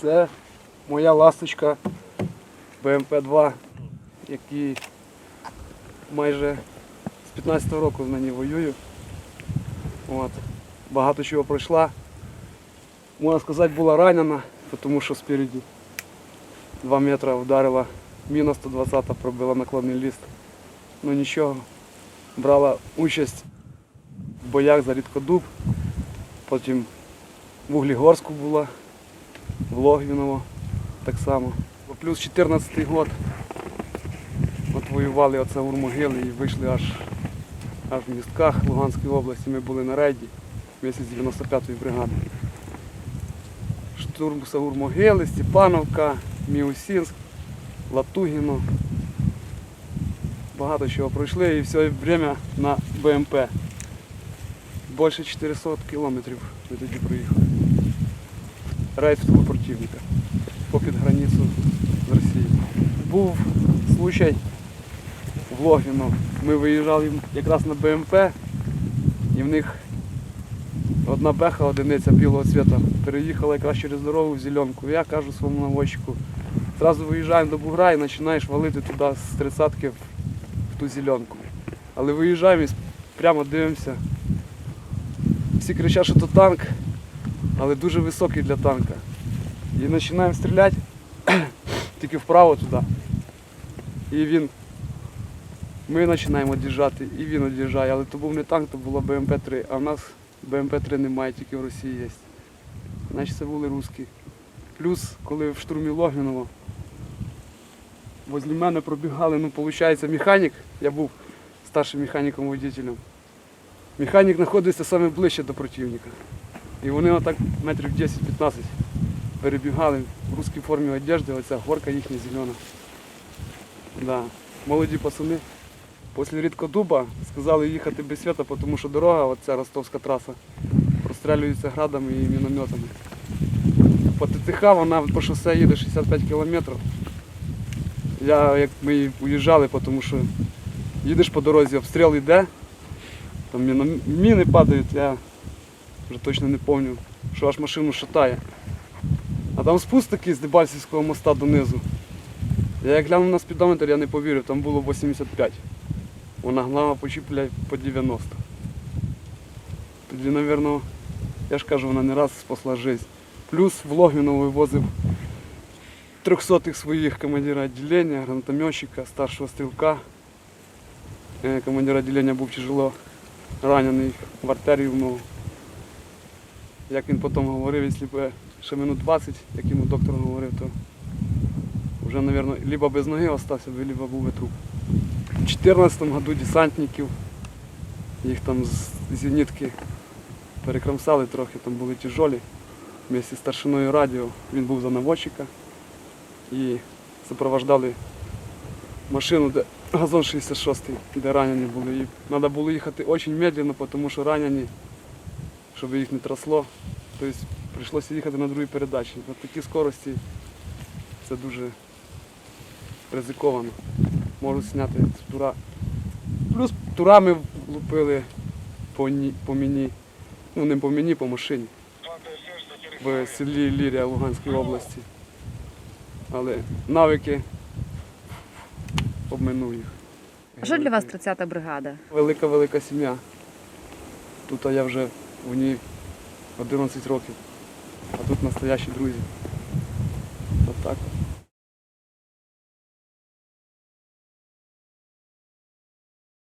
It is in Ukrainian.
Це моя ласточка БМП-2, який майже з 15-го року на ній воюю. От. Багато чого пройшла. Можна сказати, була ранена, тому що спереді 2 метри вдарила міна 120 пробила наклонний ліст. Ну нічого. Брала участь в боях за Рідкодуб, потім в Углігорську була, в Логвіново так само. Плюс 14 год. От воювали оце Урмогили і вийшли аж, аж в містках Луганської області. Ми були на рейді місяць 95-ї бригади. Штурм Саурмогили, Степановка, Міусінськ, Латугіно. Багато чого пройшли і все время на БМП. Більше 400 кілометрів ми тоді проїхали. Рейд в тилу противника. Попід границю з Росією. Був случай в Логвіно. Ми виїжджали якраз на БМП і в них одна беха, одиниця білого цвіта, переїхала якраз через дорогу в зеленку. Я кажу своєму наводчику, Зразу виїжджаємо до бугра і починаєш валити туди з тридцятки в ту зеленку. Але виїжджаємо і прямо дивимося. Всі кричать, що то танк, але дуже високий для танка. І починаємо стріляти тільки вправо туди. І він. Ми починаємо від'їжджати, і він від'їжджає, але то був не танк, то була БМП-3, а в нас БМП-3 немає, тільки в Росії є. Значить це були русські. Плюс, коли в штурмі Логвіново, возле мене пробігали, ну, виходить, механік, я був старшим механіком-водителем. Механік знаходиться саме ближче до противника. І вони отак метрів 10-15 перебігали в русській формі одежди, оця горка їхня зелена. Да. Молоді пацани. Після рідкодуба сказали їхати без свята, тому що дорога, оця ростовська траса, прострілюється градами і мінометами. По ТТХ вона по шосе їде 65 кілометрів. Я, як ми уїжджали, тому що їдеш по дорозі, обстріл йде, там міни падають, я вже точно не пам'ятаю, що аж машину шатає. А там спуск такий з Дебальцівського моста донизу. Я як глянув на спідометр, я не повірив, там було 85. Вона гнала по чіплять по 90. Тоді, мабуть, я ж кажу, вона не раз спасла життя. Плюс в Логвіно вивозив трьохсотих своїх командира відділення, гранатометчика, старшого стрілка. Е, Командир відділення був тяжело ранений в артерію в. Як він потім говорив, якщо б ще минут 20, як йому доктор говорив, то вже, мабуть, либо без ноги остався либо був би труп. У 2014 году десантників, їх там з зенітки перекромсали трохи, там були тяжолі. Вместе з старшиною радіо він був за наводчика і супровождали машину, де газон 66, де ранені були. І треба було їхати дуже медленно, тому що ранені, щоб їх не трасло. Тобто прийшлося їхати на другій передачі. На такій скорості це дуже ризиковано. Можуть зняти з тура. Плюс турами лупили по, ні- по мені. Ну не по мені, по машині. В селі Лірія Луганської області. Але навики обминув їх. А Що для вас 30-та бригада? Велика-велика сім'я. Тут я вже в ній 11 років, а тут настоящі друзі. От.